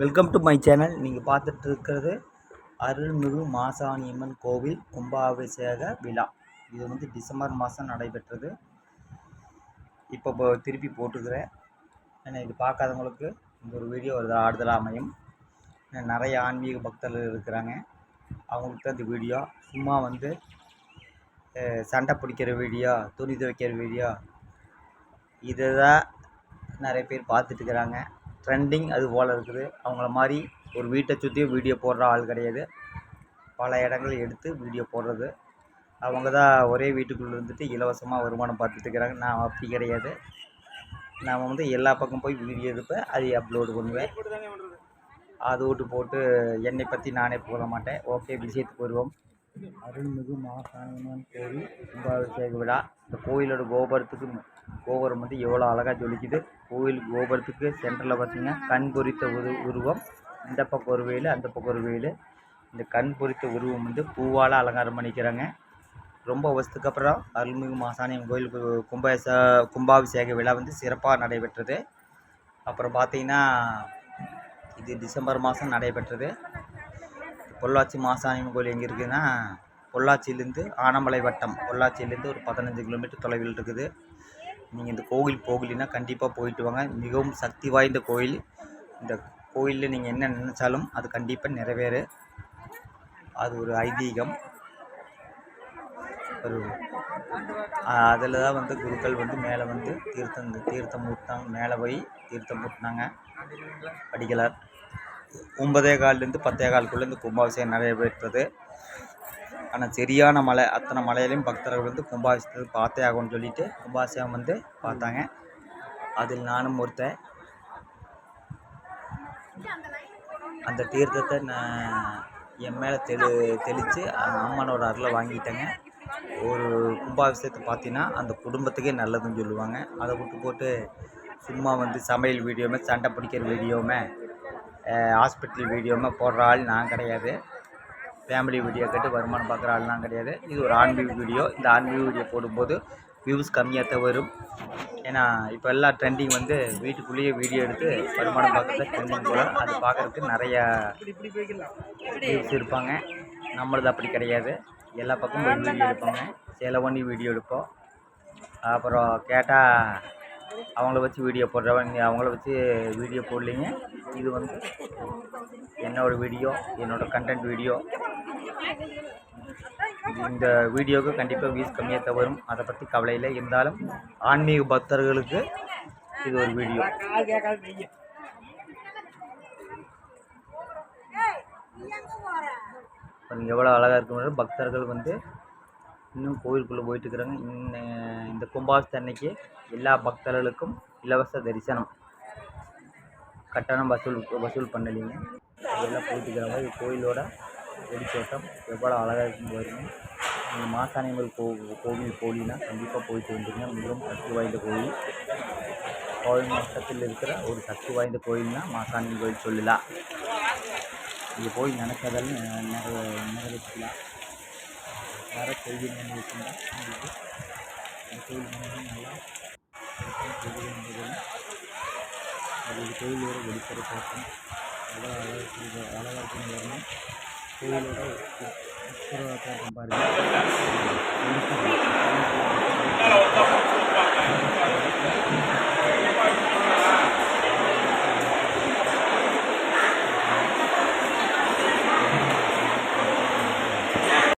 Welcome to my channel நீங்கள் பார்த்துட்டு இருக்கிறது அருள்மிகு மாசாணியம்மன் கோவில் கும்பாபிஷேக விழா. இது வந்து டிசம்பர் மாதம் நடைபெற்றது. இப்போ திருப்பி போட்டுக்கிறேன். ஏன்னா இது பார்க்காதவங்களுக்கு இந்த ஒரு வீடியோ ஒரு ஆறுதலாக அமையும். நிறைய ஆன்மீக பக்தர்கள் இருக்கிறாங்க. அவங்களுக்கு தான் இந்த வீடியோ சும்மா வந்து சண்டை பிடிக்கிற வீடியோ துணி துவைக்கிற வீடியோ இதை தான் நிறைய பேர் பார்த்துட்டு இருக்கிறாங்க ட்ரெண்டிங் அது போல் இருக்குது. அவங்கள மாதிரி ஒரு வீட்டை சுற்றியும் வீடியோ போடுற ஆள் கிடையாது. பல இடங்கள் எடுத்து வீடியோ போடுறது. அவங்க தான் ஒரே வீட்டுக்குள்ளே இருந்துட்டு இலவசமாக வருமானம் பார்த்துட்டு இருக்கிறாங்க. நான் அப்படி கிடையாது. நான் வந்து எல்லா பக்கம் போய் வீடியோ எடுப்பேன் அதை அப்லோடு பண்ணுவேன். அது விட்டு போட்டு என்னை பற்றி நானே போட மாட்டேன். ஓகே விஷயத்துக்கு வருவோம். அருள்மிகு மாசாணியம்மன் கோவில் கும்பாபிஷேக விழா. இந்த கோயிலோட கோபுரத்துக்கு கோபுரம் வந்து எவ்வளோ அழகாக ஜொலிக்குது. கோவில் கோபுரத்துக்கு சென்டரில் பார்த்தீங்கன்னா கண் பொறித்த உரு உருவம். இந்த பக்கம் ஒரு வெயில் அந்த பக்கம் ஒரு வெயில். இந்த கண் பொறித்த உருவம் வந்து பூவால் அலங்காரம் பண்ணிக்கிறாங்க. ரொம்ப வருஷத்துக்கு அப்புறம் அருள்மிகு மாசாணியம் கோயில் கு- கும்பாபிஷ கும்பாபிஷேக விழா வந்து சிறப்பாக நடைபெற்றது. அப்புறம் பார்த்தீங்கன்னா இது டிசம்பர் மாதம் நடைபெற்றது. பொள்ளாச்சி மாசாணியம்மன் கோயில் எங்கே இருக்குதுன்னா பொள்ளாச்சியிலேருந்து ஆனமலை வட்டம். பொள்ளாச்சியிலேருந்து ஒரு பதினஞ்சு கிலோமீட்டர் தொலைவில் இருக்குது. நீங்கள் இந்த கோவில் போகலைன்னா கண்டிப்பாக போயிட்டு வாங்க. மிகவும் சக்தி வாய்ந்த கோயில். இந்த கோயிலில் நீங்கள் என்ன நினச்சாலும் அது கண்டிப்பாக நிறைவேறு. அது ஒரு ஐதீகம். ஒரு அதில் தான் வந்து குருக்கள் வந்து மேலே வந்து தீர்த்தம் தீர்த்தம் ஊற்றினாங்க மேலே போய் தீர்த்தம் ஊற்றினாங்க படிக்கலார் ஒன்பதே கால்லேருந்து பத்தே காலுக்குள்ளே இந்த கும்பாபிஷேகம் நடைபெற்றது. ஆனால் சரியான மழை. அத்தனை மலையிலையும் பக்தர்கள் வந்து கும்பாபிஷேகத்தை பார்த்தே ஆகும்னு சொல்லிட்டு கும்பாபிஷேகம் வந்து பார்த்தாங்க. அதில் நானும் ஒருத்தன். அந்த தீர்த்தத்தை நான் என் மேலே தெளி தெளித்து அம்மனோட அருளை வாங்கிட்டேங்க. ஒரு கும்பாபிஷேகத்தை பார்த்தீங்கன்னா அந்த குடும்பத்துக்கே நல்லதுன்னு சொல்லுவாங்க. அதை விட்டு போட்டு சும்மா வந்து சமையல் வீடியோமே சண்டை பிடிக்கிற வீடியோமே ஹாஸ்பிட்டல் வீடியோமே போடுற ஆள் நான் கிடையாது. ஃபேமிலி வீடியோ கேட்டு வருமானம் பார்க்குற ஆள்லாம் கிடையாது. இது ஒரு ஆன்மீக வீடியோ இந்த ஆன்மீக வீடியோ போடும்போது வியூஸ் கம்மியாக தான் வரும். ஏன்னா இப்போ எல்லாம் ட்ரெண்டிங் வந்து வீட்டுக்குள்ளேயே வீடியோ எடுத்து வருமானம் பார்க்குறது ட்ரெண்டிங் போல். அது பார்க்குறதுக்கு நிறையா வியூஸ் இருப்பாங்க. நம்மளது அப்படி கிடையாது. எல்லா பக்கமும் வீடியோ எடுப்பாங்க. சேலை பண்ணி வீடியோ எடுப்போம். அப்புறம் கேட்டால் அவங்கள வச்சு வீடியோ போடுறவங்க அவங்கள வச்சு வீடியோ போடலிங்க. இது வந்து என்னோட வீடியோ என்னோடய கண்டென்ட் வீடியோ இந்த வீடியோவுக்கு கண்டிப்பாக வியூஸ் கம்மியாக தான் வரும். அதை பற்றி கவலையில் இருந்தாலும் ஆன்மீக பக்தர்களுக்கு இது ஒரு வீடியோ பாருங்க எவ்வளோ அழகாக இருக்கும் பக்தர்கள் வந்து இன்னும் கோவிலுக்குள்ளே போயிட்டு இருக்கிறாங்க இந்த இந்த கும்பாபிஷேக அன்னைக்கு எல்லா பக்தர்களுக்கும் இலவச தரிசனம். கட்டணம் வசூல் வசூல் பண்ணலைங்க. அதெல்லாம் போயிட்டு இருக்கிறாங்க இது கோயிலோட வெடித்தோட்டம். எவ்வளோ அழகாக இருக்கும் பாருங்க. நீங்கள் மாசாணியம்மன் கோ கோவில் போலினா கண்டிப்பாக போயிட்டு வந்துருங்க. மிகவும் சக்தி வாய்ந்த கோயில். கோவில் மாவட்டத்தில் இருக்கிற ஒரு சக்தி வாய்ந்த கோயில்னா மாசாணியம்மன் கோயில் சொல்லலாம். இங்கே போய் நினைச்சதெல்லாம் நிறைய நிறைவேற்றலாம் வர செய்தி நினைவுச்சுன்னா உங்களுக்கு? இந்த கோயில் மிகவும் நல்லா அது ஒரு கோயிலோட வெளிப்படை தோட்டம் நல்லா அழகாக அழகாக இருக்குன்னு வரணும் கோயிலோட உட்புற பாருங்கள்